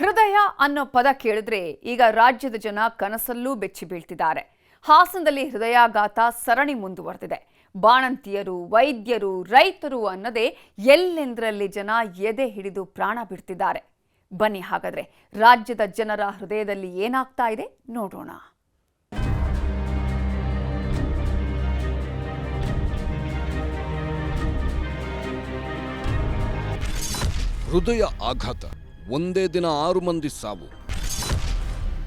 ಹೃದಯ ಅನ್ನೋ ಪದ ಕೇಳಿದ್ರೆ ಈಗ ರಾಜ್ಯದ ಜನ ಕನಸಲ್ಲೂ ಬೆಚ್ಚಿ ಬೀಳ್ತಿದ್ದಾರೆ. ಹಾಸನದಲ್ಲಿ ಹೃದಯಾಘಾತ ಸರಣಿ ಮುಂದುವರೆದಿದೆ. ಬಾಣಂತಿಯರು, ವೈದ್ಯರು, ರೈತರು ಅನ್ನದೇ ಎಲ್ಲೆಂದರಲ್ಲಿ ಜನ ಎದೆ ಹಿಡಿದು ಪ್ರಾಣ ಬಿಡ್ತಿದ್ದಾರೆ. ಬನ್ನಿ ಹಾಗಾದ್ರೆ ರಾಜ್ಯದ ಜನರ ಹೃದಯದಲ್ಲಿ ಏನಾಗ್ತಾ ಇದೆ ನೋಡೋಣ. ಹೃದಯ ಆಘಾತ. ಒಂದೇ ದಿನ ಆರು ಮಂದಿ ಸಾವು.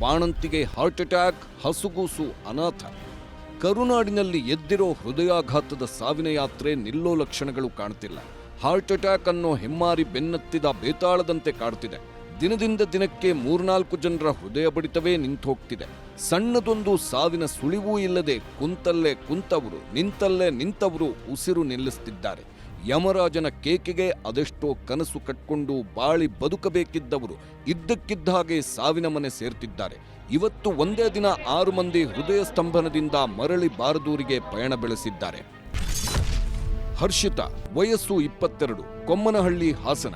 ಬಾಣಂತಿಗೆ ಹಾರ್ಟ್ ಅಟ್ಯಾಕ್ ಹಸುಗೂಸು ಅನಾಥ. ಕರುನಾಡಿನಲ್ಲಿ ಎದ್ದಿರೋ ಹೃದಯಾಘಾತದ ಸಾವಿನ ಯಾತ್ರೆ ನಿಲ್ಲೋ ಲಕ್ಷಣಗಳು ಕಾಣ್ತಿಲ್ಲ. ಹಾರ್ಟ್ ಅಟ್ಯಾಕ್ ಅನ್ನೋ ಹೆಮ್ಮಾರಿ ಬೆನ್ನತ್ತಿದ ಬೇತಾಳದಂತೆ ಕಾಡ್ತಿದೆ ದಿನದಿಂದ ದಿನಕ್ಕೆ ಮೂರ್ನಾಲ್ಕು ಜನರ ಹೃದಯ ಬಡಿತವೇ ನಿಂತೋಗ್ತಿದೆ. ಸಣ್ಣದೊಂದು ಸಾವಿನ ಸುಳಿವೂ ಇಲ್ಲದೆ ಕುಂತಲ್ಲೇ ಕುಂತವರು, ನಿಂತಲ್ಲೇ ನಿಂತವರು ಉಸಿರು ನಿಲ್ಲಿಸ್ತಿದ್ದಾರೆ. ಯಮರಾಜನ ಕೇಕೆಗೆ ಅದೆಷ್ಟೋ ಕನಸು ಕಟ್ಕೊಂಡು ಬಾಳಿ ಬದುಕಬೇಕಿದ್ದವರು ಇದ್ದಕ್ಕಿದ್ದ ಹಾಗೆ ಸಾವಿನ ಮನೆ ಸೇರ್ತಿದ್ದಾರೆ. ಇವತ್ತು ಒಂದೇ ದಿನ ಆರು ಮಂದಿ ಹೃದಯ ಸ್ತಂಭನದಿಂದ ಮರಳಿ ಬಾರದೂರಿಗೆ ಪಯಣ ಬೆಳೆಸಿದ್ದಾರೆ. ಹರ್ಷಿತ, ವಯಸ್ಸು ಇಪ್ಪತ್ತೆರಡು, ಕೊಮ್ಮನಹಳ್ಳಿ, ಹಾಸನ.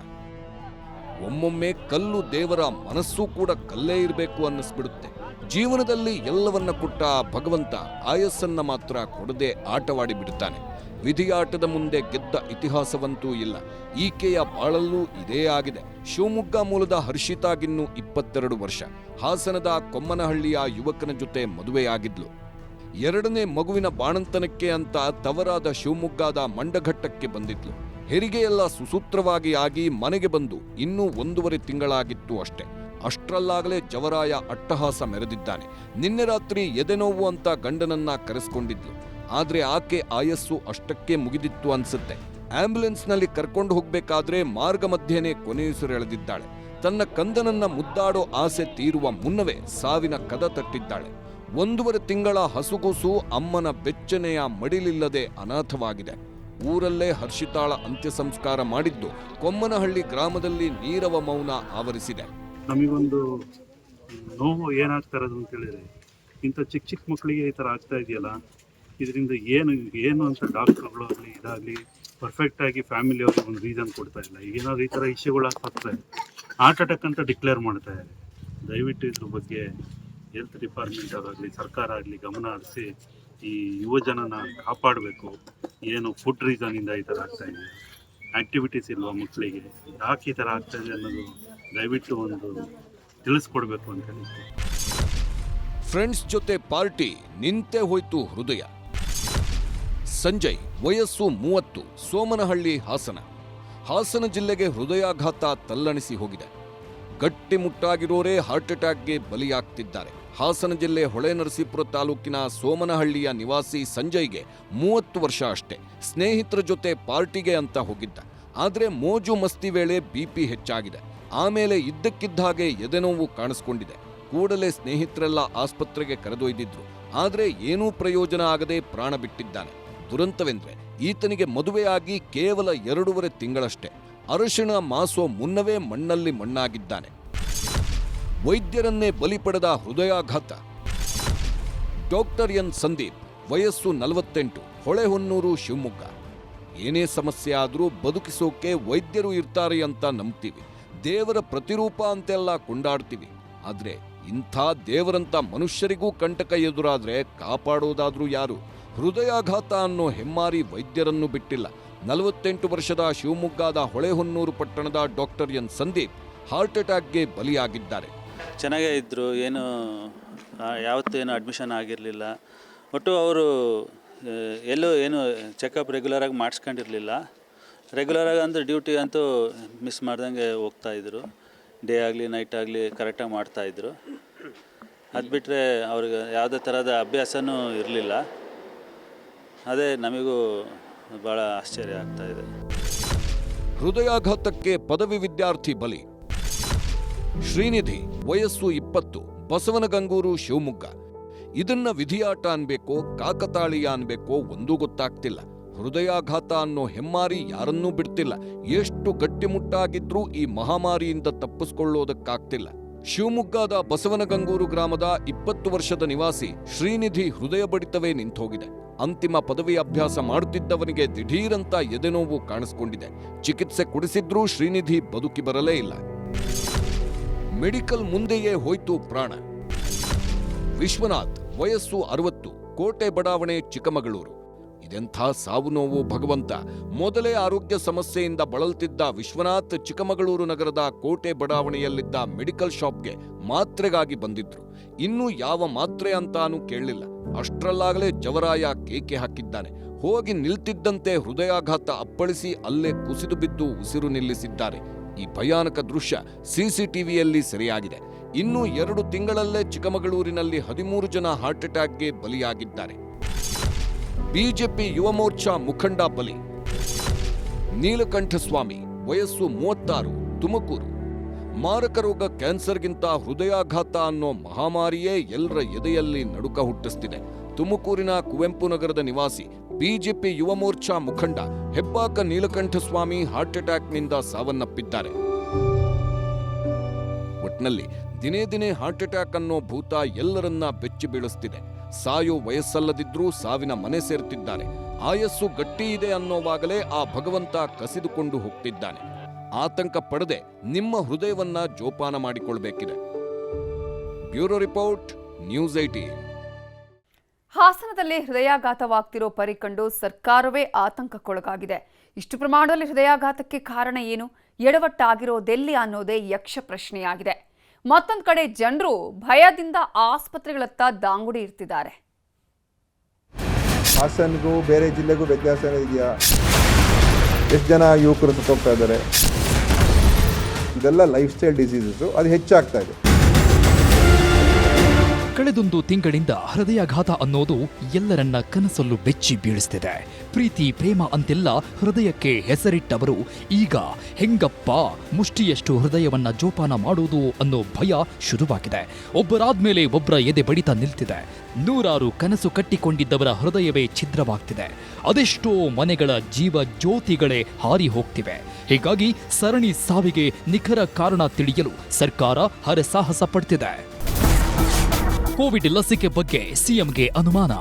ಒಮ್ಮೊಮ್ಮೆ ಕಲ್ಲು ದೇವರ ಮನಸ್ಸೂ ಕೂಡ ಕಲ್ಲೇ ಇರಬೇಕು ಅನ್ನಿಸ್ಬಿಡುತ್ತೆ. ಜೀವನದಲ್ಲಿ ಎಲ್ಲವನ್ನ ಕೊಟ್ಟ ಭಗವಂತ ಆಯಸ್ಸನ್ನ ಮಾತ್ರ ಕೊಡದೆ ಆಟವಾಡಿ ಬಿಡುತ್ತಾನೆ. ವಿಧಿಯಾಟದ ಮುಂದೆ ಗೆದ್ದ ಇತಿಹಾಸವಂತೂ ಇಲ್ಲ. ಈಕೆಯ ಬಾಳಲ್ಲೂ ಇದೇ ಆಗಿದೆ. ಶಿವಮೊಗ್ಗ ಮೂಲದ ಹರ್ಷಿತಾಗಿನ್ನು ಇಪ್ಪತ್ತೆರಡು ವರ್ಷ. ಹಾಸನದ ಕೊಮ್ಮನಹಳ್ಳಿಯ ಯುವಕನ ಜೊತೆ ಮದುವೆಯಾಗಿದ್ಲು. ಎರಡನೇ ಮಗುವಿನ ಬಾಣಂತನಕ್ಕೆ ಅಂತ ತವರಾದ ಶಿವಮೊಗ್ಗದ ಮಂಡಘಟ್ಟಕ್ಕೆ ಬಂದಿದ್ಲು. ಹೆರಿಗೆಯೆಲ್ಲ ಸುಸೂತ್ರವಾಗಿ ಆಗಿ ಮನೆಗೆ ಬಂದು ಇನ್ನೂ ಒಂದೂವರೆ ತಿಂಗಳಾಗಿತ್ತು ಅಷ್ಟೆ. ಅಷ್ಟರಲ್ಲಾಗಲೇ ಜವರಾಯ ಅಟ್ಟಹಾಸ ಮೆರೆದಿದ್ದಾನೆ. ನಿನ್ನೆ ರಾತ್ರಿ ಎದೆನೋವು ಅಂತ ಗಂಡನನ್ನ ಕರೆಸ್ಕೊಂಡಿದ್ಲು. ಆದ್ರೆ ಆಕೆ ಆಯಸ್ಸು ಅಷ್ಟಕ್ಕೆ ಮುಗಿದಿತ್ತು ಅನ್ಸುತ್ತೆ. ಆಂಬ್ಯುಲೆನ್ಸ್ನಲ್ಲಿ ಕರ್ಕೊಂಡು ಹೋಗ್ಬೇಕಾದ್ರೆ ಮಾರ್ಗ ಮಧ್ಯೆನೇ ಕೊನೆಯುಸಿರೆಳೆದಿದ್ದಾಳೆ ತನ್ನ ಕಂದನನ್ನ ಮುದ್ದಾಡೋ ಆಸೆ ತೀರುವ ಮುನ್ನವೇ ಸಾವಿನ ಕದ ತಟ್ಟಿದ್ದಾಳೆ. ಒಂದೂವರೆ ತಿಂಗಳ ಹಸುಗೂಸು ಅಮ್ಮನ ಬೆಚ್ಚನೆಯ ಮಡಿಲಿಲ್ಲದೆ ಅನಾಥವಾಗಿದೆ. ಊರಲ್ಲೇ ಹರ್ಷಿತಾಳ ಅಂತ್ಯ ಸಂಸ್ಕಾರ ಮಾಡಿದ್ದು ಕೊಮ್ಮನಹಳ್ಳಿ ಗ್ರಾಮದಲ್ಲಿ ನೀರವ ಮೌನ ಆವರಿಸಿದೆ. ನಮಗೊಂದು ನೋವು ಏನಾಗ್ತಾ ಇರೋದು ಅಂತ ಹೇಳಿದ್ರೆ, ಇಂಥ ಚಿಕ್ಕ ಚಿಕ್ಕ ಮಕ್ಕಳಿಗೆ ಈ ಥರ ಆಗ್ತಾ ಇದೆಯಲ್ಲ, ಇದರಿಂದ ಏನು ಏನು ಅಂತ ಡಾಕ್ಟ್ರುಗಳು ಆಗಲಿ, ಇದಾಗಲಿ ಪರ್ಫೆಕ್ಟಾಗಿ ಫ್ಯಾಮಿಲಿ ಅವ್ರಿಗೆ ಒಂದು ರೀಸನ್ ಕೊಡ್ತಾ ಇಲ್ಲ. ಏನಾದ್ರು ಈ ಥರ ಇಶ್ಯೂಗಳು ಆಗ್ತಾ ಹಾರ್ಟ್ ಅಟ್ಯಾಕ್ ಅಂತ ಡಿಕ್ಲೇರ್ ಮಾಡ್ತಾ ಇದ್ದಾರೆ ದಯವಿಟ್ಟು ಇದ್ರ ಬಗ್ಗೆ ಹೆಲ್ತ್ ಡಿಪಾರ್ಟ್ಮೆಂಟ್ ಅವರಾಗಲಿ, ಸರ್ಕಾರ ಆಗಲಿ ಗಮನ ಹರಿಸಿ, ಈ ಯುವ ಜನನ ಕಾಪಾಡಬೇಕು. ಏನು ಫುಡ್ ರೀಸನಿಂದ ಈ ಥರ ಆಗ್ತಾ ಇದೆ. ಆಕ್ಟಿವಿಟೀಸ್ ಇಲ್ವಾ ಮಕ್ಕಳಿಗೆ, ಯಾಕೆ ಈ ಥರ ಆಗ್ತಾ ಇದೆ ಅನ್ನೋದು ದಯವಿಟ್ಟು ಒಂದು ತಿಳಿಸ್ಕೊಡ್ಬೇಕು ಅಂತ ಹೇಳಿ ಫ್ರೆಂಡ್ಸ್ ಜೊತೆ ಪಾರ್ಟಿ ನಿಂತೇ ಹೋಯ್ತು ಹೃದಯ. ಸಂಜಯ್, ವಯಸ್ಸು ಮೂವತ್ತು, ಸೋಮನಹಳ್ಳಿ ಹಾಸನ. ಹಾಸನ ಜಿಲ್ಲೆಗೆ ಹೃದಯಾಘಾತ ತಲ್ಲಣಿಸಿ ಹೋಗಿದೆ. ಗಟ್ಟಿಮುಟ್ಟಾಗಿರೋರೇ ಹಾರ್ಟ್ ಅಟ್ಯಾಕ್ಗೆ ಬಲಿಯಾಗ್ತಿದ್ದಾರೆ. ಹಾಸನ ಜಿಲ್ಲೆ ಹೊಳೆನರಸೀಪುರ ತಾಲೂಕಿನ ಸೋಮನಹಳ್ಳಿಯ ನಿವಾಸಿ ಸಂಜಯ್ಗೆ ಮೂವತ್ತು ವರ್ಷ ಅಷ್ಟೇ. ಸ್ನೇಹಿತರ ಜೊತೆ ಪಾರ್ಟಿಗೆ ಅಂತ ಹೋಗಿದ್ದ. ಆದರೆ ಮೋಜು ಮಸ್ತಿ ವೇಳೆ ಬಿಪಿ ಹೆಚ್ಚಾಗಿದೆ. ಆಮೇಲೆ ಇದ್ದಕ್ಕಿದ್ದ ಹಾಗೆ ಎದೆನೋವು ಕಾಣಿಸ್ಕೊಂಡಿದೆ. ಕೂಡಲೇ ಸ್ನೇಹಿತರೆಲ್ಲ ಆಸ್ಪತ್ರೆಗೆ ಕರೆದೊಯ್ದಿದ್ರು. ಆದರೆ ಏನೂ ಪ್ರಯೋಜನ ಆಗದೆ ಪ್ರಾಣ ಬಿಟ್ಟಿದ್ದಾನೆ. ದುರಂತವೆಂದ್ರೆ ಈತನಿಗೆ ಮದುವೆಯಾಗಿ ಕೇವಲ ಎರಡೂವರೆ ತಿಂಗಳಷ್ಟೇ. ಅರಶಿಣ ಮಾಸೋ ಮುನ್ನವೇ ಮಣ್ಣಲ್ಲಿ ಮಣ್ಣಾಗಿದ್ದಾನೆ. ವೈದ್ಯರನ್ನೇ ಬಲಿ ಪಡೆದ ಹೃದಯಾಘಾತ. ಡಾಕ್ಟರ್ ಎನ್ ಸಂದೀಪ್, ವಯಸ್ಸು ನಲವತ್ತೆಂಟು ಹೊಳೆಹೊನ್ನೂರು ಶಿವಮೊಗ್ಗ. ಏನೇ ಸಮಸ್ಯೆ ಆದರೂ ಬದುಕಿಸೋಕೆ ವೈದ್ಯರು ಇರ್ತಾರೆ ಅಂತ ನಂಬ್ತೀವಿ. ದೇವರ ಪ್ರತಿರೂಪ ಅಂತೆಲ್ಲ ಕೊಂಡಾಡ್ತೀವಿ. ಆದ್ರೆ ಇಂಥ ದೇವರಂತ ಮನುಷ್ಯರಿಗೂ ಕಂಟಕ ಎದುರಾದ್ರೆ ಕಾಪಾಡೋದಾದ್ರೂ ಯಾರು? ಹೃದಯಾಘಾತ ಅನ್ನೋ ಹೆಮ್ಮಾರಿ ವೈದ್ಯರನ್ನು ಬಿಟ್ಟಿಲ್ಲ. ನಲವತ್ತೆಂಟು ವರ್ಷದ ಶಿವಮೊಗ್ಗದ ಹೊಳೆಹೊನ್ನೂರು ಪಟ್ಟಣದ ಡಾಕ್ಟರ್ ಎನ್ ಸಂದೀಪ್ ಹಾರ್ಟ್ ಅಟ್ಯಾಕ್ಗೆ ಬಲಿಯಾಗಿದ್ದಾರೆ. ಚೆನ್ನಾಗೇ ಇದ್ದರು ಏನು ಯಾವತ್ತೂ ಏನು ಅಡ್ಮಿಷನ್ ಆಗಿರಲಿಲ್ಲ. ಒಟ್ಟು ಅವರು ಎಲ್ಲೂ ಏನು ಚೆಕಪ್ ರೆಗ್ಯುಲರಾಗಿ ಮಾಡಿಸ್ಕೊಂಡಿರಲಿಲ್ಲ. ರೆಗ್ಯುಲರಾಗಿ ಅಂದರೆ ಡ್ಯೂಟಿ ಅಂತೂ ಮಿಸ್ ಮಾಡ್ದಂಗೆ ಹೋಗ್ತಾಯಿದ್ರು ಡೇ ಆಗಲಿ ನೈಟ್ ಆಗಲಿ ಕರೆಕ್ಟಾಗಿ ಮಾಡ್ತಾಯಿದ್ರು ಅದು ಬಿಟ್ಟರೆ ಅವ್ರಿಗೆ ಯಾವುದೇ ಥರದ ಅಭ್ಯಾಸನೂ ಇರಲಿಲ್ಲ. ಅದೇ ನಮಗೂ ಭಾಳ ಆಶ್ಚರ್ಯ ಆಗ್ತಾ ಇದೆ. ಹೃದಯಾಘಾತಕ್ಕೆ ಪದವಿ ವಿದ್ಯಾರ್ಥಿ ಬಲಿ. ಶ್ರೀನಿಧಿ, ವಯಸ್ಸು ಇಪ್ಪತ್ತು, ಬಸವನಗಂಗೂರು, ಶಿವಮೊಗ್ಗ. ಇದನ್ನ ವಿಧಿಯಾಟ ಅನ್ಬೇಕೋ, ಕಾಕತಾಳೀಯ ಅನ್ಬೇಕೋ, ಒಂದೂ ಗೊತ್ತಾಗ್ತಿಲ್ಲ. ಹೃದಯಾಘಾತ ಅನ್ನೋ ಹೆಮ್ಮಾರಿ ಯಾರನ್ನೂ ಬಿಡ್ತಿಲ್ಲ. ಎಷ್ಟು ಗಟ್ಟಿಮುಟ್ಟಾಗಿದ್ರೂ ಈ ಮಹಾಮಾರಿಯಿಂದ ತಪ್ಪಿಸ್ಕೊಳ್ಳೋದಕ್ಕಾಗ್ತಿಲ್ಲ. ಶಿವಮೊಗ್ಗದ ಬಸವನಗಂಗೂರು ಗ್ರಾಮದ ಇಪ್ಪತ್ತು ವರ್ಷದ ನಿವಾಸಿ ಶ್ರೀನಿಧಿ ಹೃದಯ ಬಡಿತವೇ ನಿಂತೋಗಿದೆ. ಅಂತಿಮ ಪದವಿ ಅಭ್ಯಾಸ ಮಾಡುತ್ತಿದ್ದವನಿಗೆ ದಿಢೀರಂತ ಎದೆನೋವು ಕಾಣಿಸ್ಕೊಂಡಿದೆ. ಚಿಕಿತ್ಸೆ ಕೊಡಿಸಿದ್ರೂ ಶ್ರೀನಿಧಿ ಬದುಕಿ ಬರಲೇ ಇಲ್ಲ. ಮೆಡಿಕಲ್ ಮುಂದೆಯೇ ಹೋಯ್ತು ಪ್ರಾಣ. ವಿಶ್ವನಾಥ್, ವಯಸ್ಸು ಅರವತ್ತು, ಕೋಟೆ ಬಡಾವಣೆ ಚಿಕ್ಕಮಗಳೂರು. ಇದೆಂಥ ಸಾವು ನೋವು ಭಗವಂತ. ಮೊದಲೇ ಆರೋಗ್ಯ ಸಮಸ್ಯೆಯಿಂದ ಬಳಲ್ತಿದ್ದ ವಿಶ್ವನಾಥ್ ಚಿಕ್ಕಮಗಳೂರು ನಗರದ ಕೋಟೆ ಬಡಾವಣೆಯಲ್ಲಿದ್ದ ಮೆಡಿಕಲ್ ಶಾಪ್ಗೆ ಮಾತ್ರೆಗಾಗಿ ಬಂದಿದ್ರು. ಇನ್ನೂ ಯಾವ ಮಾತ್ರೆ ಅಂತಾನೂ ಕೇಳಲಿಲ್ಲ. ಅಷ್ಟರಲ್ಲಾಗಲೇ ಜವರಾಯ ಕೇಕೆ ಹಾಕಿದ್ದಾನೆ. ಹೋಗಿ ನಿಲ್ತಿದ್ದಂತೆ ಹೃದಯಾಘಾತ ಅಪ್ಪಳಿಸಿ ಅಲ್ಲೇ ಕುಸಿದು ಬಿದ್ದು ಉಸಿರು ನಿಲ್ಲಿಸಿದ್ದಾರೆ. ಈ ಭಯಾನಕ ದೃಶ್ಯ ಸಿಸಿಟಿವಿಯಲ್ಲಿ ಸೆರೆಯಾಗಿದೆ. ಇನ್ನು ಎರಡು ತಿಂಗಳಲ್ಲೇ ಚಿಕ್ಕಮಗಳೂರಿನಲ್ಲಿ ಹದಿಮೂರು ಜನ ಹಾರ್ಟ್ ಅಟ್ಯಾಕ್ಗೆ ಬಲಿಯಾಗಿದ್ದಾರೆ. ಬಿಜೆಪಿ ಯುವ ಮೋರ್ಚಾ ಮುಖಂಡ ಬಲಿ. ನೀಲಕಂಠಸ್ವಾಮಿ, ವಯಸ್ಸು ಮೂವತ್ತಾರು, ತುಮಕೂರು. ಮಾರಕ ರೋಗ ಕ್ಯಾನ್ಸರ್ಗಿಂತ ಹೃದಯಾಘಾತ ಅನ್ನೋ ಮಹಾಮಾರಿಯೇ ಎಲ್ಲರ ಎದೆಯಲ್ಲಿ ನಡುಕ ಹುಟ್ಟಿಸ್ತಿದೆ. ತುಮಕೂರಿನ ಕುವೆಂಪು ನಗರದ ನಿವಾಸಿ ಬಿಜೆಪಿ ಯುವ ಮೋರ್ಚಾ ಮುಖಂಡ ಹೆಬ್ಬಾಕ ನೀಲಕಂಠಸ್ವಾಮಿ ಹಾರ್ಟ್ ಅಟ್ಯಾಕ್ನಿಂದ ಸಾವನ್ನಪ್ಪಿದ್ದಾರೆ. ಒಟ್ನಲ್ಲಿ ದಿನೇ ದಿನೇ ಹಾರ್ಟ್ ಅಟ್ಯಾಕ್ ಅನ್ನೋ ಭೂತ ಎಲ್ಲರನ್ನ ಬೆಚ್ಚಿ ಬೀಳಿಸ್ತಿದೆ. ಸಾಯೋ ವಯಸ್ಸಲ್ಲದಿದ್ರೂ ಸಾವಿನ ಮನೆ ಸೇರ್ತಿದ್ದಾನೆ. ಆಯಸ್ಸು ಗಟ್ಟಿ ಇದೆ ಅನ್ನೋವಾಗಲೇ ಆ ಭಗವಂತ ಕಸಿದುಕೊಂಡು ಹೋಗ್ತಿದ್ದಾನೆ. ಆತಂಕ ಪಡದೆ ನಿಮ್ಮ ಹೃದಯವನ್ನ ಜೋಪಾನ ಮಾಡಿಕೊಳ್ಬೇಕಿದೆ. ಬ್ಯೂರೋ ರಿಪೋರ್ಟ್, ನ್ಯೂಸ್ ಏಟೀನ್ ಹಾಸನದಲ್ಲಿ ಹೃದಯಾಘಾತವಾಗ್ತಿರೋ ಪರಿ ಕಂಡು ಸರ್ಕಾರವೇ ಆತಂಕಕ್ಕೊಳಗಾಗಿದೆ. ಇಷ್ಟು ಪ್ರಮಾಣದಲ್ಲಿ ಹೃದಯಾಘಾತಕ್ಕೆ ಕಾರಣ ಏನು? ಎಡವಟ್ಟಾಗಿರೋದೆಲ್ಲಿ ಅನ್ನೋದೇ ಯಕ್ಷ ಪ್ರಶ್ನೆಯಾಗಿದೆ. ಮತ್ತೊಂದು ಕಡೆ ಜನರು ಭಯದಿಂದ ಆಸ್ಪತ್ರೆಗಳತ್ತ ದಾಂಗುಡಿ ಇರ್ತಿದ್ದಾರೆ. ಹಾಸನ್ಗೂ ಬೇರೆ ಜಿಲ್ಲೆಗೂ ವ್ಯತ್ಯಾಸ ಇದೆಯಾ ಎಷ್ಟು ಜನ ಯುವಕರು ಸತ್ತೋಗ್ತಾ ಇದ್ದಾರೆ? ಇದೆಲ್ಲ ಲೈಫ್ ಸ್ಟೈಲ್ ಡಿಸೀಸಸ್ಸು ಅದು ಹೆಚ್ಚಾಗ್ತಾ ಇದೆ. ಕಳೆದೊಂದು ತಿಂಗಳಿಂದ ಹೃದಯಾಘಾತ ಅನ್ನೋದು ಎಲ್ಲರನ್ನ ಕನಸಲ್ಲೂ ಬೆಚ್ಚಿ ಬೀಳಿಸ್ತಿದೆ. ಪ್ರೀತಿ, ಪ್ರೇಮ ಅಂತೆಲ್ಲ ಹೃದಯಕ್ಕೆ ಹೆಸರಿಟ್ಟವರು. ಈಗ ಹೆಂಗಪ್ಪ, ಮುಷ್ಟಿಯಷ್ಟು ಹೃದಯವನ್ನ ಜೋಪಾನ ಮಾಡೋದು ಅನ್ನೋ ಭಯ ಶುರುವಾಗಿದೆ. ಒಬ್ಬರಾದ್ಮೇಲೆ ಒಬ್ಬರ ಎದೆ ಬಡಿತ ನಿಲ್ತಿದೆ. ನೂರಾರು ಕನಸು ಕಟ್ಟಿಕೊಂಡಿದ್ದವರ ಹೃದಯವೇ ಛಿದ್ರವಾಗ್ತಿದೆ. ಅದೆಷ್ಟೋ ಮನೆಗಳ ಜೀವ ಜ್ಯೋತಿಗಳೇ ಹಾರಿ ಹೋಗ್ತಿವೆ. ಹೀಗಾಗಿ ಸರಣಿ ಸಾವಿಗೆ ನಿಖರ ಕಾರಣ ತಿಳಿಯಲು ಸರ್ಕಾರ ಹರಸಾಹಸ ಪಡ್ತಿದೆ. ಕೋವಿಡ್ ಲಸಿಕೆ ಬಗ್ಗೆ ಸಿಎಂಗೆ ಅನುಮಾನ.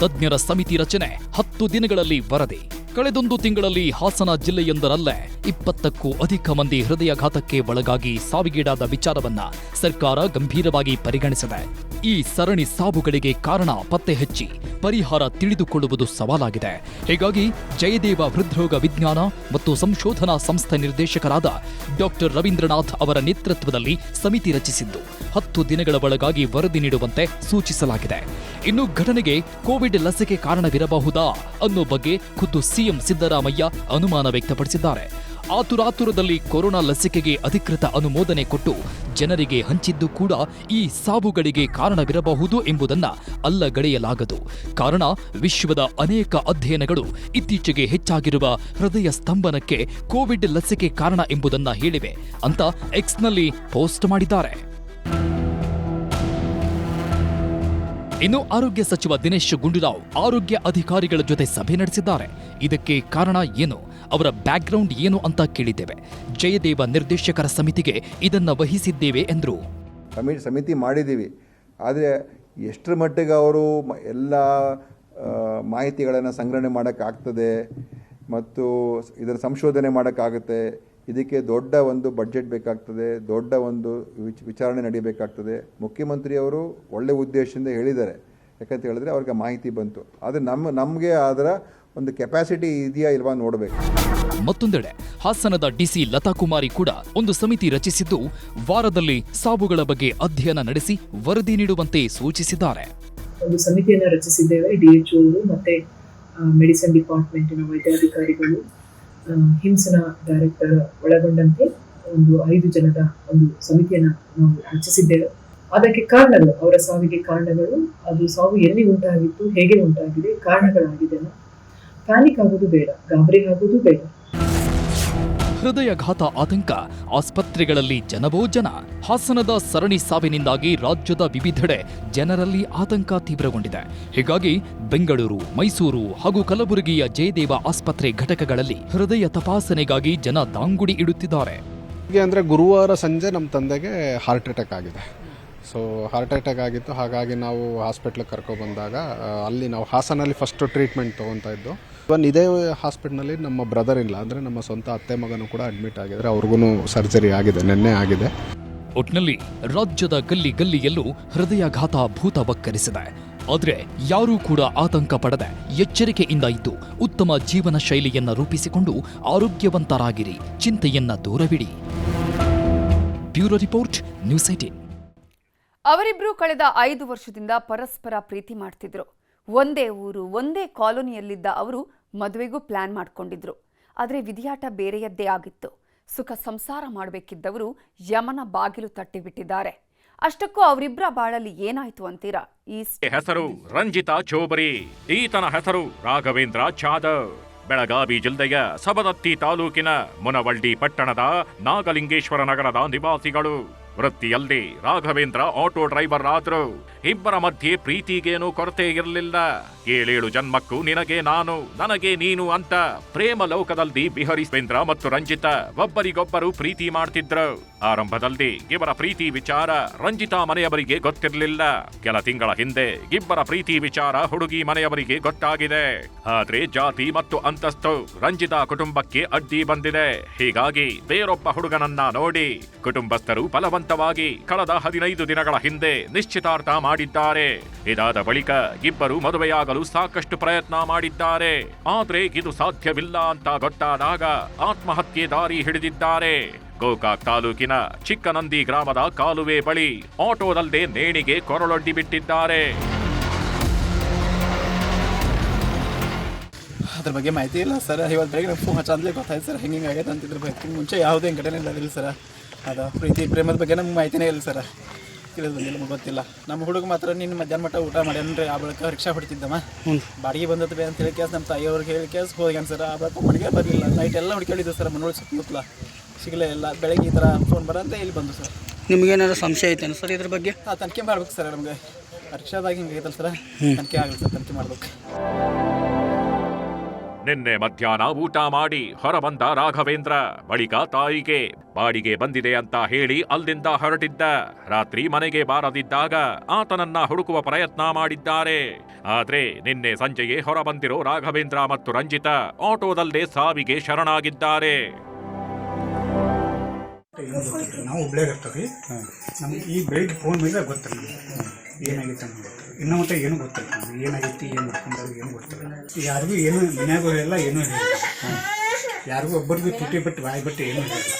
ತಜ್ಞರ ಸಮಿತಿ ರಚನೆ ಹತ್ತು ದಿನಗಳಲ್ಲಿ ವರದಿ. ಕಳೆದೊಂದು ತಿಂಗಳಲ್ಲಿ ಹಾಸನ ಜಿಲ್ಲೆಯೊಂದರಲ್ಲೇ ಇಪ್ಪತ್ತಕ್ಕೂ ಅಧಿಕ ಮಂದಿ ಹೃದಯಾಘಾತಕ್ಕೆ ಒಳಗಾಗಿ ಸಾವಿಗೀಡಾದ ವಿಚಾರವನ್ನ ಸರ್ಕಾರ ಗಂಭೀರವಾಗಿ ಪರಿಗಣಿಸಿದೆ. ಈ ಸರಣಿ ಸಾವುಗಳಿಗೆ ಕಾರಣ ಪತ್ತೆ ಹಚ್ಚಿ ಪರಿಹಾರ ತಿಳಿದುಕೊಳ್ಳುವುದು ಸವಾಲಾಗಿದೆ. ಹೀಗಾಗಿ ಜಯದೇವ ಹೃದ್ರೋಗ ವಿಜ್ಞಾನ ಮತ್ತು ಸಂಶೋಧನಾ ಸಂಸ್ಥೆ ನಿರ್ದೇಶಕರಾದ ಡಾಕ್ಟರ್ ರವೀಂದ್ರನಾಥ್ ಅವರ ನೇತೃತ್ವದಲ್ಲಿ ಸಮಿತಿ ರಚಿಸಿದ್ದು, ಹತ್ತು ದಿನಗಳ ಒಳಗಾಗಿ ವರದಿ ನೀಡುವಂತೆ ಸೂಚಿಸಲಾಗಿದೆ. ಇನ್ನು ಘಟನೆಗೆ ಕೋವಿಡ್ ಲಸಿಕೆ ಕಾರಣವಿರಬಹುದಾ ಅನ್ನೋ ಬಗ್ಗೆ ಖುದ್ದು ಸಿಎಂ ಸಿದ್ದರಾಮಯ್ಯ ಅನುಮಾನ ವ್ಯಕ್ತಪಡಿಸಿದ್ದಾರೆ. ಆತುರಾತುರದಲ್ಲಿ ಕೊರೋನಾ ಲಸಿಕೆಗೆ ಅಧಿಕೃತ ಅನುಮೋದನೆ ಕೊಟ್ಟು ಜನರಿಗೆ ಹಂಚಿದ್ದು ಕೂಡ ಈ ಸಾವುಗಳಿಗೆ ಕಾರಣವಿರಬಹುದು ಎಂಬುದನ್ನ ಅಲ್ಲಗಳೆಯಲಾಗದು. ಕಾರಣ, ವಿಶ್ವದ ಅನೇಕ ಅಧ್ಯಯನಗಳು ಇತ್ತೀಚೆಗೆ ಹೆಚ್ಚಾಗಿರುವ ಹೃದಯ ಸ್ತಂಭನಕ್ಕೆ ಕೋವಿಡ್ ಲಸಿಕೆ ಕಾರಣ ಎಂಬುದನ್ನ ಹೇಳಿವೆ ಅಂತ ಎಕ್ಸ್ನಲ್ಲಿ ಪೋಸ್ಟ್ ಮಾಡಿದ್ದಾರೆ. ಇನ್ನು ಆರೋಗ್ಯ ಸಚಿವ ದಿನೇಶ್ ಗುಂಡೂರಾವ್ ಆರೋಗ್ಯ ಅಧಿಕಾರಿಗಳ ಜೊತೆ ಸಭೆ ನಡೆಸಿದ್ದಾರೆ. ಇದಕ್ಕೆ ಕಾರಣ ಏನು? ಅವರ ಬ್ಯಾಕ್ಗ್ರೌಂಡ್ ಏನು ಅಂತ ಕೇಳಿದ್ದೇವೆ. ಜಯದೇವ ನಿರ್ದೇಶಕರ ಸಮಿತಿಗೆ ಇದನ್ನ ವಹಿಸಿದ್ದೇವೆ ಎಂದರು. ಸಮಿತಿ ಮಾಡಿದ್ದೀವಿ. ಆದರೆ ಎಷ್ಟರ ಮಟ್ಟಿಗೆ ಅವರು ಎಲ್ಲ ಮಾಹಿತಿಗಳನ್ನು ಸಂಗ್ರಹಣೆ ಮಾಡೋಕ್ಕಾಗ್ತದೆ ಮತ್ತು ಇದರ ಸಂಶೋಧನೆ ಮಾಡೋಕ್ಕಾಗುತ್ತೆ. ಇದಕ್ಕೆ ದೊಡ್ಡ ಒಂದು ಬಡ್ಜೆಟ್ ಬೇಕಾಗ್ತದೆ ದೊಡ್ಡ ಒಂದು ವಿಚ್ ವಿಚಾರಣೆ ನಡೀಬೇಕಾಗ್ತದೆ. ಮುಖ್ಯಮಂತ್ರಿಯವರು ಒಳ್ಳೆ ಉದ್ದೇಶದಿಂದ ಹೇಳಿದ್ದಾರೆ. ಯಾಕಂತ ಹೇಳಿದ್ರೆ ಅವ್ರಿಗೆ ಮಾಹಿತಿ ಬಂತು. ಆದರೆ ನಮ್ಮ ನಮಗೆ ಅದರ ಒಂದು ಕೆಪಾಸಿಟಿ ಇದೆಯಾ ಇಲ್ವಾ ನೋಡಬೇಕು. ಮತ್ತೊಂದೆಡೆ ಹಾಸನದ ಡಿಸಿ ಲತಾ ಕುಮಾರಿ ಕೂಡ ಒಂದು ಸಮಿತಿ ರಚಿಸಿದ್ದು ವಾರದಲ್ಲಿ ಸಾವುಗಳ ಬಗ್ಗೆ ಅಧ್ಯಯನ ನಡೆಸಿ ವರದಿ ನೀಡುವಂತೆ ಸೂಚಿಸಿದ್ದಾರೆ. ಒಂದು ಸಮಿತಿಯನ್ನು ರಚಿಸಿದ್ದೇವೆ ಡಿಎಚ್ಒ ಮತ್ತೆ ಮೆಡಿಸಿನ್ ಡಿಪಾರ್ಟ್ಮೆಂಟಿನ ವೈದ್ಯಾಧಿಕಾರಿಗಳು. ಆ, ಹಿಮ್ಸ್ನ ಡೈರೆಕ್ಟರ್ ಒಳಗೊಂಡಂತೆ ಒಂದು ಐದು ಜನದ ಒಂದು ಸಮಿತಿಯನ್ನು ನಾವು ರಚಿಸಿದ್ದೇವೆ. ಅದಕ್ಕೆ ಕಾರಣಗಳು ಅವರ ಸಾವಿಗೆ ಕಾರಣಗಳು ಅದು ಸಾವು ಎಲ್ಲಿ ಉಂಟಾಗಿತ್ತು ಹೇಗೆ ಉಂಟಾಗಿದೆ ಕಾರಣಗಳಾಗಿದೆ ಪ್ಯಾನಿಕ್ ಆಗೋದು ಬೇಡ ಗಾಬರಿ ಆಗೋದು ಬೇಡ. ಹೃದಯಾಘಾತ ಆತಂಕ. ಆಸ್ಪತ್ರೆಗಳಲ್ಲಿ ಜನವೋ ಜನ. ಹಾಸನದ ಸರಣಿ ಸಾವಿನಿಂದಾಗಿ ರಾಜ್ಯದ ವಿವಿಧೆಡೆ ಜನರಲ್ಲಿ ಆತಂಕ ತೀವ್ರಗೊಂಡಿದೆ. ಹೀಗಾಗಿ ಬೆಂಗಳೂರು, ಮೈಸೂರು ಹಾಗೂ ಕಲಬುರಗಿಯ ಜಯದೇವ ಆಸ್ಪತ್ರೆ ಘಟಕಗಳಲ್ಲಿ ಹೃದಯ ತಪಾಸಣೆಗಾಗಿ ಜನ ದಾಂಗುಡಿ ಇಡುತ್ತಿದ್ದಾರೆ. ಅಂದ್ರೆ ಗುರುವಾರ ಸಂಜೆ ನಮ್ಮ ತಂದೆಗೆ ಹಾರ್ಟ್ ಅಟ್ಯಾಕ್ ಆಗಿದೆ. ಸೊ ಹಾರ್ಟ್ ಅಟ್ಯಾಕ್ ಆಗಿತ್ತು. ಹಾಗಾಗಿ ನಾವು ಹಾಸ್ಪಿಟ್ಲಿಗೆ ಕರ್ಕೊಬಂದಾಗ ಅಲ್ಲಿ ನಾವು ಹಾಸನಲ್ಲಿ ಫಸ್ಟು ಟ್ರೀಟ್ಮೆಂಟ್ ತೊಗೊತಾ ಇದ್ದು ಇವನ್ ಇದೇ ಹಾಸ್ಪಿಟ್ಲಲ್ಲಿ ನಮ್ಮ ಬ್ರದರ್ ಇಲ್ಲ ಅಂದರೆ ನಮ್ಮ ಸ್ವಂತ ಅತ್ತೆ ಮಗನೂ ಕೂಡ ಅಡ್ಮಿಟ್ ಆಗಿದ್ರೆ ಅವ್ರಿಗೂ ಸರ್ಜರಿ ಆಗಿದೆ ನಿನ್ನೆ ಆಗಿದೆ. ಒಟ್ನಲ್ಲಿ ರಾಜ್ಯದ ಗಲ್ಲಿ ಗಲ್ಲಿಯಲ್ಲೂ ಹೃದಯಾಘಾತ ಭೂತ ಬಕ್ಕರಿಸಿದೆ ಆದ್ರೆ ಯಾರೂ ಕೂಡ ಆತಂಕ ಪಡದೆ ಎಚ್ಚರಿಕೆಯಿಂದ ಇದ್ದು ಉತ್ತಮ ಜೀವನ ಶೈಲಿಯನ್ನ ರೂಪಿಸಿಕೊಂಡು ಆರೋಗ್ಯವಂತರಾಗಿರಿ ಚಿಂತೆಯನ್ನ ದೂರವಿಡಿ. ಬ್ಯೂರೋ ರಿಪೋರ್ಟ್ ನ್ಯೂಸ್ ಏಟೀನ್ ಅವರಿಬ್ರು ಕಳೆದ ಐದು ವರ್ಷದಿಂದ ಪರಸ್ಪರ ಪ್ರೀತಿ ಮಾಡ್ತಿದ್ರು. ಒಂದೇ ಊರು, ಒಂದೇ ಕಾಲೋನಿಯಲ್ಲಿದ್ದ ಅವರು ಮದುವೆಗೂ ಪ್ಲಾನ್ ಮಾಡಿಕೊಂಡಿದ್ರು. ಆದರೆ ವಿಧಿಯಾಟ ಬೇರೆಯದ್ದೇ ಆಗಿತ್ತು. ಸುಖ ಸಂಸಾರ ಮಾಡಬೇಕಿದ್ದವರು ಯಮನ ಬಾಗಿಲು ತಟ್ಟಿಬಿಟ್ಟಿದ್ದಾರೆ ಅಷ್ಟಕ್ಕೂ ಅವರಿಬ್ಬರ ಬಾಳಲ್ಲಿ ಏನಾಯ್ತು ಅಂತೀರಾ? ಈ ಹೆಸರು ರಂಜಿತಾ ಚೋಬರಿ, ಈತನ ಹೆಸರು ರಾಘವೇಂದ್ರ ಚಾದವ್ ಬೆಳಗಾವಿ ಜಿಲ್ಲೆಯ ಸಬದತ್ತಿ ತಾಲೂಕಿನ ಮುನವಳ್ಳಿ ಪಟ್ಟಣದ ನಾಗಲಿಂಗೇಶ್ವರ ನಗರದ ನಿವಾಸಿಗಳು. ವೃತ್ತಿಯಲ್ಲಿ ರಾಘವೇಂದ್ರ ಆಟೋ ಡ್ರೈವರ್ ಆದ್ರು. ಇಬ್ಬರ ಮಧ್ಯೆ ಪ್ರೀತಿಗೇನು ಕೊರತೆ ಇರಲಿಲ್ಲ. ಏಳೇಳು ಜನ್ಮಕ್ಕೂ ನಿನಗೆ ನಾನು, ನನಗೆ ನೀನು ಅಂತ ಪ್ರೇಮ ಲೋಕದಲ್ಲಿ ಬಿಹರಿಸೇಂದ್ರ ಮತ್ತು ರಂಜಿತಾ ಒಬ್ಬರಿಗೊಬ್ಬರು ಪ್ರೀತಿ ಮಾಡ್ತಿದ್ರು. ಆರಂಭದಲ್ಲಿ ಇವರ ಪ್ರೀತಿ ವಿಚಾರ ರಂಜಿತಾ ಮನೆಯವರಿಗೆ ಗೊತ್ತಿರಲಿಲ್ಲ. ಕೆಲ ತಿಂಗಳ ಹಿಂದೆ ಇಬ್ಬರ ಪ್ರೀತಿ ವಿಚಾರ ಹುಡುಗಿ ಮನೆಯವರಿಗೆ ಗೊತ್ತಾಗಿದೆ. ಆದ್ರೆ ಜಾತಿ ಮತ್ತು ಅಂತಸ್ತು ರಂಜಿತಾ ಕುಟುಂಬಕ್ಕೆ ಅಡ್ಡಿ ಬಂದಿದೆ. ಹೀಗಾಗಿ ಬೇರೊಬ್ಬ ಹುಡುಗನನ್ನ ನೋಡಿ ಕುಟುಂಬಸ್ಥರು ಬಲವಂತವಾಗಿ ಕಳೆದ ಹದಿನೈದು ದಿನಗಳ ಹಿಂದೆ ನಿಶ್ಚಿತಾರ್ಥ ಮಾಡಿದ್ದಾರೆ. ಇದಾದ ಬಳಿಕ ಇಬ್ಬರು ಮದುವೆಯಾಗಲು ಸಾಕಷ್ಟು ಪ್ರಯತ್ನ ಮಾಡಿದ್ದಾರೆ. ಆದ್ರೆ ಇದು ಸಾಧ್ಯವಿಲ್ಲ ಅಂತ ಗೊತ್ತಾದಾಗ ಆತ್ಮಹತ್ಯೆ ದಾರಿ ಹಿಡಿದಿದ್ದಾರೆ. ಗೋಕಾಕ್ ತಾಲೂಕಿನ ಚಿಕ್ಕನಂದಿ ಗ್ರಾಮದ ಕಾಲುವೆ ಬಳಿ ಆಟೋದಲ್ಲದೆ ನೇಣಿಗೆ ಕೊರಳೊಡ್ಡಿ ಬಿಟ್ಟಿದ್ದಾರೆ. ಅದ್ರ ಬಗ್ಗೆ ಮಾಹಿತಿ ಇಲ್ಲ ಸರ್. ಇವತ್ತು ಬೆಳಗ್ಗೆ ಫೋನ್ ಹಚ್ಚಂದ್ಲೇ ಗೊತ್ತಾಯ್ತು ಸರ್. ಹಿಂಗೆ ಆಗೈತೆ ಅಂತ ಇದ್ರ ಬಗ್ಗೆ. ಮುಂಚೆ ಯಾವುದೇ ಘಟನೆ ಇಲ್ಲ ಸರ್. ಅದು ಪ್ರೀತಿ ಪ್ರೇಮದ ಬಗ್ಗೆ ನಮ್ಗೆ ಮಾಹಿತಿನೇ ಇಲ್ಲ ಸರ್. ತಿಳಿದು ಬಂದಿಲ್ಲ ನಮ್ಗೆ ಗೊತ್ತಿಲ್ಲ. ನಮ್ಮ ಹುಡುಗ ಮಾತ್ರ ನಿನ್ನ ಮಧ್ಯಾಹ್ನ ಮಟ್ಟ ಊಟ ಮಾಡ್ಯಾನ್ರಿ ಆ ಬಳಿಕ ರಿಕ್ಷಾ ಹೊಡಿತಿದ್ದಮ್ಮ. ಬಾಡಿಗೆ ಬಂದದ್ದು ಬೇ ಅಂತ ಹೇಳಿ ಕೇಸ್ ನಮ್ಮ ತಾಯಿಯವ್ರಿಗೆ ಹೇಳಿ ಕೇಸ್ ಹೋಗ್ಯಾನ ಸರ್ ಆ ಬಳಿಕ ಮಡಿಗೆ ಬರಲಿಲ್ಲ. ನೈಟ್ ಎಲ್ಲ ಹುಡ್ಕೊಂಡಿದ್ದು ಸರ್ ಮನೋಳಿ ಸುತ್ತಮುತ್ತಲ. ಸಿಗಲೇ ಇಲ್ಲ. ಬೆಳಗ್ಗೆ ಈ ಥರ ಫೋನ್ ಬರಂತ ಇಲ್ಲಿ ಬಂದು ಸರ್. ನಿಮ್ಗೇನಾದ್ರು ಸಂಶಯ ಐತೇನು ಸರ್ ಇದ್ರ ಬಗ್ಗೆ? ಹಾಂ ತನಿಖೆ ಮಾಡ್ಬೇಕು ಸರ್ ನಮಗೆ. ರಿಕ್ಷಾದಾಗ ಹಿಂಗೆ ಐತಲ್ಲ ಸರ್. ತನಿಖೆ ಆಗಲಿ ಸರ್ ತನಿಖೆ ಮಾಡ್ಬೇಕು. ನಿನ್ನೆ ಮಧ್ಯಾಹ್ನ ಊಟ ಮಾಡಿ ಹೊರಬಂದ ರಾಘವೇಂದ್ರ, ಬಳಿಕ ತಾಯಿಗೆ, ಬಾಡಿಗೆ ಬಂದಿದೆ ಅಂತ ಹೇಳಿ ಅಲ್ಲಿಂದ ಹೊರಟಿದ್ದ. ರಾತ್ರಿ ಮನೆಗೆ ಬಾರದಿದ್ದಾಗ ಆತನನ್ನ ಹುಡುಕುವ ಪ್ರಯತ್ನ ಮಾಡಿದ್ದಾರೆ. ಆದ್ರೆ ನಿನ್ನೆ ಸಂಜೆಯೇ ಹೊರಬಂದಿರೋ ರಾಘವೇಂದ್ರ ಮತ್ತು ರಂಜಿತಾ ಆಟೋದಲ್ಲೇ ಸಾವಿಗೆ ಶರಣಾಗಿದ್ದಾರೆ. ಈ ಬೆಳಿಗ್ಗೆ ಫೋನ್ ಮೇಲೆ ಗೊತ್ತಿಲ್ಲ. ಏನಾಗಿತ್ತು ಇನ್ನೂ ಮಟ್ಟ ಏನೂ ಗೊತ್ತಿಲ್ಲ. ಏನಾಗೈತಿ ಏನು ಮಾಡ್ಕೊಂಡಾಗ ಏನು ಗೊತ್ತಿಲ್ಲ. ಯಾರಿಗೂ ಏನು ಮನ್ಯಾಗ ಎಲ್ಲ ಏನೂ ಹೇಳಿಲ್ಲ ಯಾರಿಗೂ ಒಬ್ಬರಿಗೂ ತುಟಿ ಬಿಟ್ಟು, ಬಾಯಿ ಬಿಟ್ಟು ಏನೂ ಇಲ್ಲ.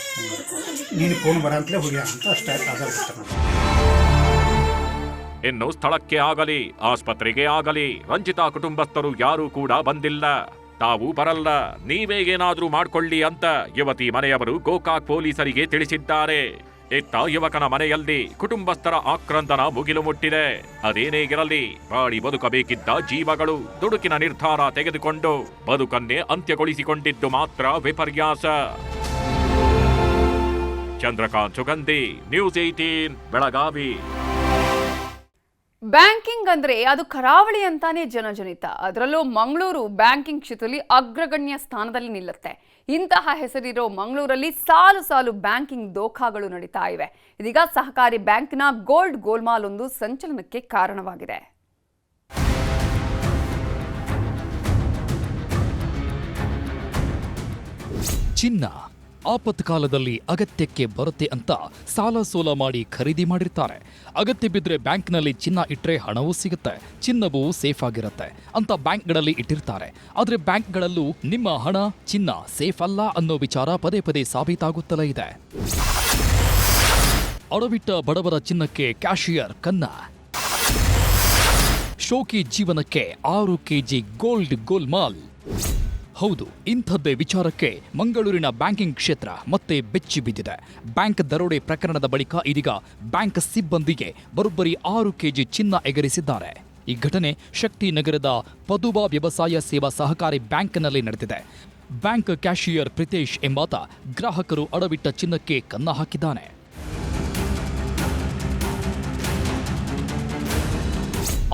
ನೀನು ಫೋನ್ ಬರಂತಲೇ ಹೋಗಿ ಅಂತ ಅಷ್ಟೇ ನಮ್ಗೆ ಇನ್ನು ಸ್ಥಳಕ್ಕೆ ಆಗಲಿ, ಆಸ್ಪತ್ರೆಗೆ ಆಗಲಿ, ರಂಜಿತಾ ಕುಟುಂಬಸ್ಥರು ಯಾರೂ ಕೂಡ ಬಂದಿಲ್ಲ. ತಾವು ಬರಲ್ಲ. ನೀವೇ ಏನಾದರೂ ಮಾಡ್ಕೊಳ್ಳಿ ಅಂತ ಯುವತಿ ಮನೆಯವರು ಗೋಕಾಕ್ ಪೊಲೀಸರಿಗೆ ತಿಳಿಸಿದ್ದಾರೆ. ಇತ್ತ ಯುವಕನ ಮನೆಯಲ್ಲಿ ಕುಟುಂಬಸ್ಥರ ಆಕ್ರಂದನ ಮುಗಿಲು ಮುಟ್ಟಿದೆ. ಅದೇನೇ ಇರಲಿ ಬಾಳಿ ಬದುಕಬೇಕಿದ್ದ ಜೀವಗಳು ದುಡುಕಿನ ನಿರ್ಧಾರ ತೆಗೆದುಕೊಂಡು ಬದುಕನ್ನೇ ಅಂತ್ಯಗೊಳಿಸಿಕೊಂಡಿದ್ದು ಮಾತ್ರ ವಿಪರ್ಯಾಸ. Chandrakant Sugandhi, news eighteen Belagavi. Banking ಅಂದ್ರೆ ಅದು ಕರಾವಳಿ ಅಂತಾನೆ ಜನಜನಿತ ಅದರಲ್ಲೂ ಮಂಗಳೂರು ಬ್ಯಾಂಕಿಂಗ್ ಕ್ಷೇತ್ರದಲ್ಲಿ ಅಗ್ರಗಣ್ಯ ಸ್ಥಾನದಲ್ಲಿ ನಿಲ್ಲುತ್ತೆ. ಇಂತಹ ಹೆಸರಿರೋ ಮಂಗಳೂರಲ್ಲಿ ಸಾಲು ಸಾಲು ಬ್ಯಾಂಕಿಂಗ್ ದೋಖಾಗಳು ನಡೀತಾ ಇವೆ. ಇದೀಗ ಸಹಕಾರಿ ಬ್ಯಾಂಕ್ನ ಗೋಲ್ಡ್ ಗೋಲ್ಮಾಲ್ ಒಂದು ಸಂಚಲನಕ್ಕೆ ಕಾರಣವಾಗಿದೆ. ಚಿನ್ನ ಆಪತ್ಕಾಲದಲ್ಲಿ ಅಗತ್ಯಕ್ಕೆ ಬರುತ್ತೆ ಅಂತ ಸಾಲ ಸೋಲ ಮಾಡಿ ಖರೀದಿ ಮಾಡಿರ್ತಾರೆ ಅಗತ್ಯ ಬಿದ್ದರೆ ಬ್ಯಾಂಕ್ನಲ್ಲಿ ಚಿನ್ನ ಇಟ್ಟರೆ ಹಣವೂ ಸಿಗುತ್ತೆ, ಚಿನ್ನವೂ ಸೇಫ್ ಆಗಿರುತ್ತೆ ಅಂತ ಬ್ಯಾಂಕ್ಗಳಲ್ಲಿ ಇಟ್ಟಿರ್ತಾರೆ. ಆದರೆ ಬ್ಯಾಂಕ್ಗಳಲ್ಲೂ ನಿಮ್ಮ ಹಣ, ಚಿನ್ನ ಸೇಫ್ ಅಲ್ಲ ಅನ್ನೋ ವಿಚಾರ ಪದೇ ಪದೇ ಸಾಬೀತಾಗುತ್ತಲೇ ಇದೆ. ಅಡವಿಟ್ಟ ಬಡವರ ಚಿನ್ನಕ್ಕೆ ಕ್ಯಾಶಿಯರ್ ಕನ್ನ. ಶೋಕಿ ಜೀವನಕ್ಕೆ ಆರು ಕೆಜಿ ಗೋಲ್ಡ್ ಗೋಲ್ಮಾಲ್. ಹೌದು, ಇಂಥದ್ದೇ ವಿಚಾರಕ್ಕೆ ಮಂಗಳೂರಿನ ಬ್ಯಾಂಕಿಂಗ್ ಕ್ಷೇತ್ರ ಮತ್ತೆ ಬೆಚ್ಚಿ ಬಿದ್ದಿದೆ. ಬ್ಯಾಂಕ್ ದರೋಡೆ ಪ್ರಕರಣದ ಬಳಿಕ ಇದೀಗ ಬ್ಯಾಂಕ್ ಸಿಬ್ಬಂದಿಗೆ ಬರೋಬ್ಬರಿ ಆರು ಕೆಜಿ ಚಿನ್ನ ಎಗರಿಸಿದ್ದಾರೆ. ಈ ಘಟನೆ ಶಕ್ತಿ ನಗರದ ಪದುಬಾ ವ್ಯವಸಾಯ ಸೇವಾ ಸಹಕಾರಿ ಬ್ಯಾಂಕ್ನಲ್ಲಿ ನಡೆದಿದೆ. ಬ್ಯಾಂಕ್ ಕ್ಯಾಶಿಯರ್ ಪ್ರಿತೇಶ್ ಎಂಬಾತ ಗ್ರಾಹಕರು ಅಡವಿಟ್ಟ ಚಿನ್ನಕ್ಕೆ ಕನ್ನ ಹಾಕಿದ್ದಾನೆ.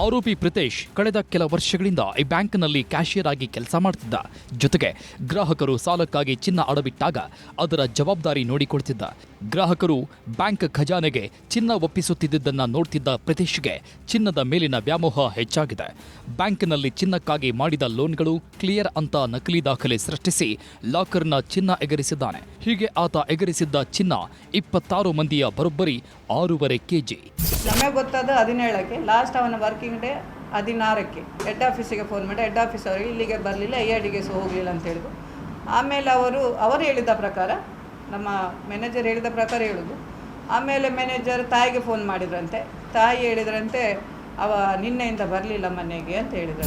ಆರೋಪಿ ಪ್ರಿತೇಶ್ ಕಳೆದ ಕೆಲ ವರ್ಷಗಳಿಂದ ಈ ಬ್ಯಾಂಕ್ನಲ್ಲಿ ಕ್ಯಾಶಿಯರ್ ಆಗಿ ಕೆಲಸ ಮಾಡ್ತಿದ್ದ. ಜೊತೆಗೆ ಗ್ರಾಹಕರು ಸಾಲಕ್ಕಾಗಿ ಚಿನ್ನ ಅಡವಿಟ್ಟಾಗ ಅದರ ಜವಾಬ್ದಾರಿ ನೋಡಿಕೊಳ್ತಿದ್ದ. ಗ್ರಾಹಕರು ಬ್ಯಾಂಕ್ ಖಜಾನೆಗೆ ಚಿನ್ನ ಒಪ್ಪಿಸುತ್ತಿದ್ದನ್ನ ನೋಡ್ತಿದ್ದ ಪ್ರಿತೇಶ್ಗೆ ಚಿನ್ನದ ಮೇಲಿನ ವ್ಯಾಮೋಹ ಹೆಚ್ಚಾಗಿದೆ. ಬ್ಯಾಂಕ್ನಲ್ಲಿ ಚಿನ್ನಕ್ಕಾಗಿ ಮಾಡಿದ ಲೋನ್ಗಳು ಕ್ಲಿಯರ್ ಅಂತ ನಕಲಿ ದಾಖಲೆ ಸೃಷ್ಟಿಸಿ ಲಾಕರ್ನ ಚಿನ್ನ ಎಗರಿಸಿದ್ದಾನೆ. ಹೀಗೆ ಆತ ಎಗರಿಸಿದ್ದ ಚಿನ್ನ ಇಪ್ಪತ್ತಾರು ಮಂದಿಯ ಬರೋಬ್ಬರಿ ಆರೂವರೆ ಕೆಜಿ. ನಮಗೆ ಗೊತ್ತಾದ ಹದಿನೇಳಕ್ಕೆ ಲಾಸ್ಟ್ ಅವನ ವರ್ಕಿಂಗ್ ಡೇ ಹದಿನಾರಕ್ಕೆ. ಹೆಡ್ ಆಫೀಸಿಗೆ ಫೋನ್ ಮಾಡಿ ಹೆಡ್ ಆಫೀಸ್ ಅವರಿಗೆ ಇಲ್ಲಿಗೆ ಬರಲಿಲ್ಲ ಐ ಆರ್ ಡಿಗೆ ಸಹ ಹೋಗಲಿಲ್ಲ ಅಂತ ಹೇಳಿದ್ರು. ಆಮೇಲೆ ಅವರು ಅವರು ಹೇಳಿದ ಪ್ರಕಾರ, ನಮ್ಮ ಮ್ಯಾನೇಜರ್ ಹೇಳಿದ ಪ್ರಕಾರ ಹೇಳೋದು. ಆಮೇಲೆ ಮ್ಯಾನೇಜರ್ ತಾಯಿಗೆ ಫೋನ್ ಮಾಡಿದ್ರಂತೆ. ತಾಯಿ ಹೇಳಿದ್ರಂತೆ ಅವ ನಿನ್ನೆಯಿಂದ ಬರಲಿಲ್ಲ ಮನೆಗೆ ಅಂತ ಹೇಳಿದ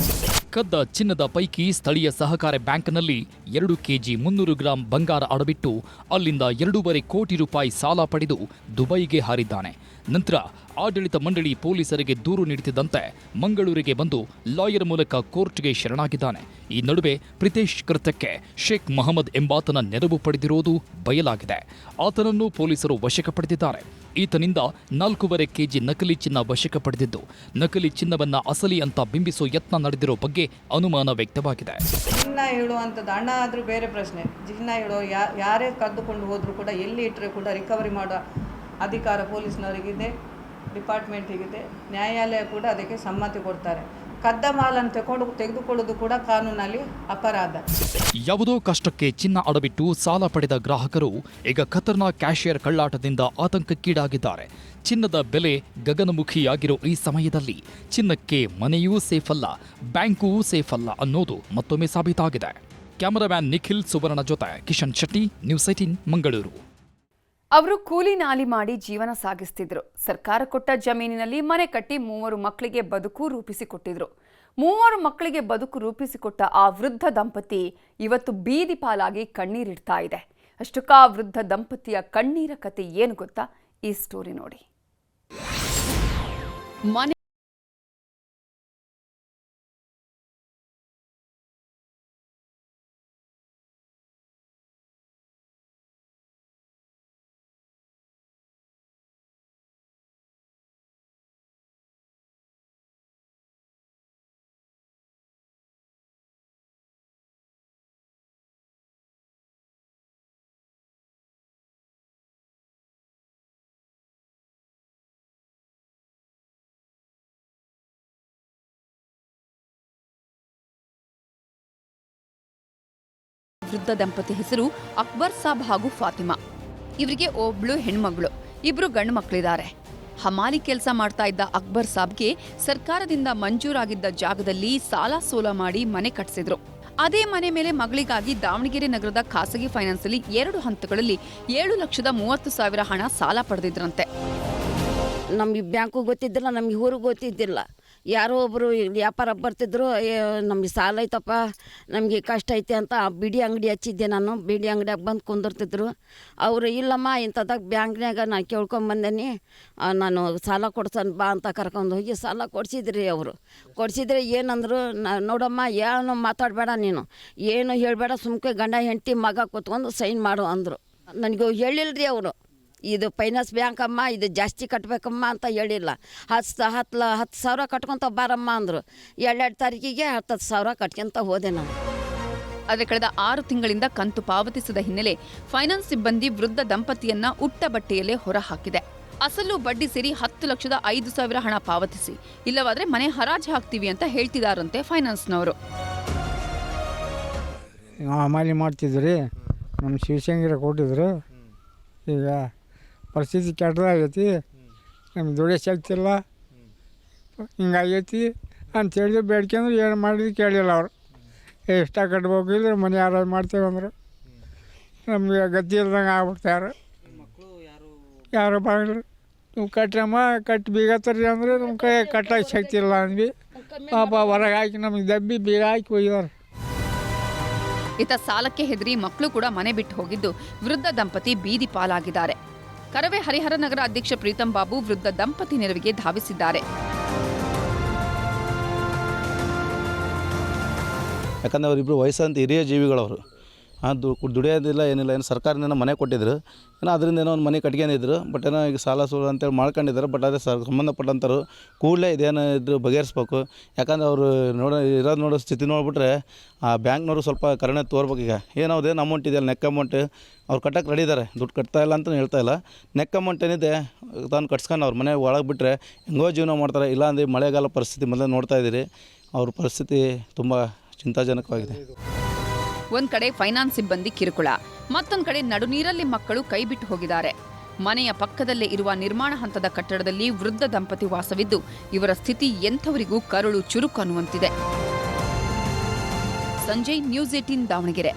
ಕದ್ದ ಚಿನ್ನದ ಪೈಕಿ ಸ್ಥಳೀಯ ಸಹಕಾರ ಬ್ಯಾಂಕ್ನಲ್ಲಿ ಎರಡು ಕೆಜಿ ಮುನ್ನೂರು ಗ್ರಾಂ ಬಂಗಾರ ಅಡಬಿಟ್ಟು ಅಲ್ಲಿಂದ ಎರಡೂವರೆ ಕೋಟಿ ರೂಪಾಯಿ ಸಾಲ ಪಡೆದು ದುಬೈಗೆ ಹಾರಿದ್ದಾನೆ. ನಂತರ ಆಡಳಿತ ಮಂಡಳಿ ಪೊಲೀಸರಿಗೆ ದೂರು ನೀಡುತ್ತಿದ್ದಂತೆ ಮಂಗಳೂರಿಗೆ ಬಂದು ಲಾಯರ್ ಮೂಲಕ ಕೋರ್ಟ್ಗೆ ಶರಣಾಗಿದ್ದಾನೆ. ಈ ನಡುವೆ ಪ್ರಿತೇಶ್ ಕೃತ್ಯಕ್ಕೆ ಶೇಖ್ ಮೊಹಮ್ಮದ್ ಎಂಬಾತನ ನೆರವು ಪಡೆದಿರುವುದು ಬಯಲಾಗಿದೆ. ಆತನನ್ನು ಪೊಲೀಸರು ವಶಕ್ಕೆ ಪಡೆದಿದ್ದಾರೆ ಈತನಿಂದ ನಾಲ್ಕೂವರೆ ಕೆಜಿ ನಕಲಿ ಚಿನ್ನ ವಶಕ್ಕೆ ಪಡೆದಿದ್ದು ನಕಲಿ ಚಿನ್ನವನ್ನ ಅಸಲಿ ಅಂತ ಬಿಂಬಿಸೋ ಯತ್ನ ನಡೆದಿರೋ ಬಗ್ಗೆ ಅನುಮಾನ ವ್ಯಕ್ತವಾಗಿದೆ. ಚಿನ್ನ ಹೇಳುವಂಥದ್ದು ಹಣ ಆದರೂ ಬೇರೆ ಪ್ರಶ್ನೆ. ಚಿನ್ನ ಹೇಳೋ ಯಾರೇ ಕದ್ದುಕೊಂಡು ಹೋದರೂ ಕೂಡ ಎಲ್ಲಿ ಇಟ್ಟರೆ ಕೂಡ ರಿಕವರಿ ಮಾಡೋ ಅಧಿಕಾರ ಪೊಲೀಸ್ನವರಿಗಿದೆ, ಡಿಪಾರ್ಟ್ಮೆಂಟಿಗಿದೆ, ನ್ಯಾಯಾಲಯ ಕೂಡ ಅದಕ್ಕೆ ಸಮ್ಮತಿ ಕೊಡ್ತಾರೆ. ಕದ್ದ ಮಾಲನ್ನು ತಗೊಂಡು ತೆಗೆದುಕೊಳ್ಳೋದು ಕೂಡ ಕಾನೂನಲ್ಲಿ ಅಪರಾಧ. ಯಾವುದೋ ಕಷ್ಟಕ್ಕೆ ಚಿನ್ನ ಅಡಬಿಟ್ಟು ಸಾಲ ಪಡೆದ ಗ್ರಾಹಕರು ಈಗ ಖತರ್ನಾಕ್ ಕ್ಯಾಶಿಯರ್ ಕಳ್ಳಾಟದಿಂದ ಆತಂಕಕ್ಕೀಡಾಗಿದ್ದಾರೆ. ಚಿನ್ನದ ಬೆಲೆ ಗಗನಮುಖಿಯಾಗಿರೋ ಈ ಸಮಯದಲ್ಲಿ ಚಿನ್ನಕ್ಕೆ ಮನೆಯೂ ಸೇಫ್ ಅಲ್ಲ ಬ್ಯಾಂಕೂ ಸೇಫ್ ಅಲ್ಲ ಅನ್ನೋದು ಮತ್ತೊಮ್ಮೆ ಸಾಬೀತಾಗಿದೆ. ಕ್ಯಾಮರಾಮ್ಯಾನ್ ನಿಖಿಲ್ ಸುವರ್ಣ ಜೊತೆ ಕಿಶನ್ ಶೆಟ್ಟಿ, ನ್ಯೂಸ್ ಏಟೀನ್ ಮಂಗಳೂರು. ಅವರು ಕೂಲಿ ನಾಲಿ ಮಾಡಿ ಜೀವನ ಸಾಗಿಸ್ತಿದ್ರು. ಸರ್ಕಾರ ಕೊಟ್ಟ ಜಮೀನಿನಲ್ಲಿ ಮನೆ ಕಟ್ಟಿ ಮೂವರು ಮಕ್ಕಳಿಗೆ ಬದುಕು ರೂಪಿಸಿಕೊಟ್ಟಿದ್ರು. ಮೂವರು ಮಕ್ಕಳಿಗೆ ಬದುಕು ರೂಪಿಸಿಕೊಟ್ಟ ಆ ವೃದ್ಧ ದಂಪತಿ ಇವತ್ತು ಬೀದಿ ಪಾಲಾಗಿ ಕಣ್ಣೀರಿಡ್ತಾ ಇದೆ. ಅಷ್ಟಕ್ಕಾ ವೃದ್ಧ ದಂಪತಿಯ ಕಣ್ಣೀರ ಕತೆ ಏನು ಗೊತ್ತಾ? ಈ ಸ್ಟೋರಿ ನೋಡಿ. ವೃದ್ಧ ದಂಪತಿ ಹೆಸರು ಅಕ್ಬರ್ ಸಾಬ್ ಹಾಗೂ ಫಾತಿಮಾ. ಇವರಿಗೆ ಒಬ್ಳು ಹೆಣ್ಮಗಳು. ಇಬ್ರು ಗಂಡು ಮಕ್ಕಳಿದ್ದಾರೆ ಹಮಾಲಿ ಕೆಲಸ ಮಾಡ್ತಾ ಇದ್ದ ಅಕ್ಬರ್ ಸಾಬ್ಗೆ ಸರ್ಕಾರದಿಂದ ಮಂಜೂರಾಗಿದ್ದ ಜಾಗದಲ್ಲಿ ಸಾಲ ಸೋಲ ಮಾಡಿ ಮನೆ ಕಟ್ಟಿಸಿದ್ರು ಅದೇ ಮನೆ ಮೇಲೆ ಮಗಳಿಗಾಗಿ ದಾವಣಗೆರೆ ನಗರದ ಖಾಸಗಿ ಫೈನಾನ್ಸಲ್ಲಿ ಎರಡು ಹಂತಗಳಲ್ಲಿ ಏಳು ಲಕ್ಷದ ಮೂವತ್ತು ಸಾವಿರ ಹಣ ಸಾಲ ಪಡೆದಿದ್ರಂತೆ. ನಮಗೆ ಬ್ಯಾಂಕು ಗೊತ್ತಿದ್ದಿಲ್ಲ, ನಮಗೆ ಊರು ಗೊತ್ತಿದ್ದಿಲ್ಲ. ಯಾರೋ ಒಬ್ಬರು ವ್ಯಾಪಾರ ಬರ್ತಿದ್ರು ನಮಗೆ ಸಾಲ ಐತಪ್ಪ ನಮಗೆ ಕಷ್ಟ ಐತೆ ಅಂತ ಬಿಡಿ ಅಂಗಡಿ ಹಚ್ಚಿದ್ದೆ ನಾನು. ಬಿಡಿ ಅಂಗಡಿಯಾಗ ಬಂದು ಕುಂದಿರ್ತಿದ್ರು. ಅವರು, ಇಲ್ಲಮ್ಮ ಇಂಥದಾಗ ಬ್ಯಾಂಕ್ನ್ಯಾಗ ನಾನು ಕೇಳ್ಕೊಂಬಂದೇನಿ ನಾನು ಸಾಲ ಕೊಡ್ಸನ್ ಬಾ ಅಂತ ಕರ್ಕೊಂಡು ಹೋಗಿ ಸಾಲ ಕೊಡಿಸಿದ್ರಿ ಅವರು. ಕೊಡಿಸಿದ್ರೆ ಏನಂದ್ರು ನೋಡಮ್ಮ, ಏನು ಮಾತಾಡಬೇಡ ನೀನು. ಏನು ಹೇಳಬೇಡ, ಸುಮ್ಕೆ ಗಂಡ ಹೆಂಡತಿ ಮಗ ಕೂತ್ಕೊಂಡು ಸೈನ್ ಮಾಡು ಅಂದರು. ನನಗೆ ಹೇಳಿಲ್ರಿ ಅವರು. ಇದು ಫೈನಾನ್ಸ್ ಬ್ಯಾಂಕ್ ಅಮ್ಮ ಇದು ಜಾಸ್ತಿ ಕಟ್ಟಬೇಕಮ್ಮ ಅಂತ ಹೇಳಿಲ್ಲ. ಹತ್ತು ಹತ್ತು ಲ ಹತ್ತು ಸಾವಿರ ಕಟ್ಕೊತ ಬಾರಮ್ಮ ಅಂದರು. ಎರಡೆರಡು ತಾರೀಕಿಗೆ ಹತ್ತು ಹತ್ತು ಸಾವಿರ ಕಟ್ಕೊಂತ ಹೋದೆ ನಾನು. ಆದರೆ ಕಳೆದ ಆರು ತಿಂಗಳಿಂದ ಕಂತು ಪಾವತಿಸಿದ ಹಿನ್ನೆಲೆ ಫೈನಾನ್ಸ್ ಸಿಬ್ಬಂದಿ ವೃದ್ಧ ದಂಪತಿಯನ್ನ ಉಟ್ಟ ಬಟ್ಟೆಯಲ್ಲೇ ಹೊರಹಾಕಿದೆ ಅಸಲು ಬಡ್ಡಿ ಸೇರಿ ಹತ್ತು ಲಕ್ಷದ ಐದು ಸಾವಿರ ಹಣ ಪಾವತಿಸಿ. ಇಲ್ಲವಾದ್ರೆ ಮನೆ ಹರಾಜು ಹಾಕ್ತೀವಿ ಅಂತ ಹೇಳ್ತಿದಾರಂತೆ ಫೈನಾನ್ಸ್ನವರು ಅಮಾಲಿ ಮಾಡ್ತಿದ್ರಿ. ನಮ್ಮ ಶಿವಶಂಕರ ಕೊಟ್ಟಿದ್ರು. ಈಗ ಪರಿಸ್ಥಿತಿ ಕೆಟ್ಟದಾಗೈತಿ. ನಮ್ಗೆ ದುಡಿಯೋ ಶಕ್ತಿ ಇಲ್ಲ. ಹಿಂಗಾಗೈತಿ ಅಂತೇಳಿ ಬೇಡ್ಕೊಂಡ್ರು ಏನು ಮಾಡಿದ್ರು ಕೇಳಿಲ್ಲ ಅವರು. ಎಷ್ಟ ಕಟ್ಬೇಕು ಇದ್ರೆ ಮನೆ ಯಾರು ಮಾಡ್ತೇವೆ ಅಂದರು. ನಮಗೆ ಗತಿ ಇಲ್ದಂಗೆ ಆಗ್ಬಿಡ್ತಾರೆ ಯಾರು. ಬರಲ್ಲ ನೀವು ಕಟ್ಟಮ್ಮ ಕಟ್ಟಿ ಬೀಗತ್ತರಿ ತರ್ರಿ ಅಂದ್ರೆ ನಮ್ಮ ಕೈ ಕಟ್ಟಕ್ಕೆ ಶಕ್ತಿ ಇಲ್ಲ ಅಂದ್ವಿ. ಪಾಪ ಹೊರಗೆ ಹಾಕಿ ನಮಗೆ ದಬ್ಬಿ ಬೀಗ ಹಾಕಿ ಹೋಗಿದ್ದಾರೆ ಇತ ಸಾಲಕ್ಕೆ ಹೆದರಿ ಮಕ್ಕಳು ಕೂಡ ಮನೆ ಬಿಟ್ಟು ಹೋಗಿದ್ದು ವೃದ್ಧ ದಂಪತಿ ಬೀದಿ ಪಾಲಾಗಿದ್ದಾರೆ. ಕರವೇ ಹರಿಹರ ನಗರ ಅಧ್ಯಕ್ಷ ಪ್ರೀತಂ ಬಾಬು ವೃದ್ಧ ದಂಪತಿ ನೆರವಿಗೆ ಧಾವಿಸಿದ್ದಾರೆ. ಯಾಕಂದರೆ ಅವರಿಬ್ಬರು ವಯಸ್ಸಂತ ಹಿರಿಯ ಜೀವಿಗಳವರು. ಅದು ದುಡಿಯೋದಿಲ್ಲ, ಏನಿಲ್ಲ, ಏನು ಸರ್ಕಾರದಿಂದ ಮನೆ ಕೊಟ್ಟಿದ್ರು. ಏನೋ ಅದರಿಂದ ಏನೋ ಒಂದು ಮನೆ ಕಟ್ಕೊಂಡಿದ್ರು ಬಟ್ ಏನೋ ಈಗ ಸಾಲ ಸೂಲ ಅಂತೇಳಿ ಮಾಡ್ಕೊಂಡಿದ್ದಾರೆ ಬಟ್ ಅದೇ ಸರ್ ಸಂಬಂಧಪಟ್ಟಂಥವ್ರು ಕೂಡಲೇ ಇದೇನೋ ಇದ್ರು ಬಗೆಹರಿಸ್ಬೇಕು. ಯಾಕಂದ್ರೆ ಅವರು ನೋಡೋ, ಇರೋದು ನೋಡೋ ಸ್ಥಿತಿ ನೋಡಿಬಿಟ್ರೆ ಆ ಬ್ಯಾಂಕ್ನವರು ಸ್ವಲ್ಪ ಕರುಣೆ ತೋರ್ಬೇಕು ಈಗ. ಏನೋ ಅಮೌಂಟ್ ಇದೆಯಲ್ಲ ನೆಕ್ ಅಮೌಂಟ್ ಅವ್ರು ಕಟ್ಟಕ್ಕೆ ರೆಡಿ ಇದ್ದಾರೆ ದುಡ್ಡು ಕಟ್ತಾ ಇಲ್ಲ ಅಂತ ಹೇಳ್ತಾ ಇಲ್ಲ. ನೆಕ್ ಅಮೌಂಟ್ ಏನಿದೆ, ತಾನು ಕಟ್ಸ್ಕೊಂಡು ಅವ್ರ ಮನೆ ಒಳಗೆ ಬಿಟ್ಟರೆ ಹೆಂಗೋ ಜೀವನ ಮಾಡ್ತಾರೆ. ಇಲ್ಲಾಂದ್ರೆ ಮಳೆಗಾಲ ಪರಿಸ್ಥಿತಿ ಮೊದಲೇ ನೋಡ್ತಾ ಇದ್ದೀರಿ. ಅವ್ರ ಪರಿಸ್ಥಿತಿ ತುಂಬ ಚಿಂತಾಜನಕವಾಗಿದೆ. ಒಂದ್ ಕಡೆ ಫೈನಾನ್ಸ್ ಸಿಬ್ಬಂದಿ ಕಿರುಕುಳ, ಮತ್ತೊಂದ್ ಕಡೆ ನಡುನೀರಲ್ಲಿ ಮಕ್ಕಳು ಕೈಬಿಟ್ಟು ಹೋಗಿದ್ದಾರೆ. ಮನೆಯ ಪಕ್ಕದಲ್ಲೇ ಇರುವ ನಿರ್ಮಾಣ ಹಂತದ ಕಟ್ಟಡದಲ್ಲಿ ವೃದ್ಧ ದಂಪತಿ ವಾಸವಿದ್ದು, ಇವರ ಸ್ಥಿತಿ ಎಂಥವರಿಗೂ ಕರುಳು ಚುರುಕು ಅನ್ನುವಂತಿದೆ ಸಂಜಯ್ ನ್ಯೂಸ್ ಏಟೀನ್ ದಾವಣಗೆರೆ.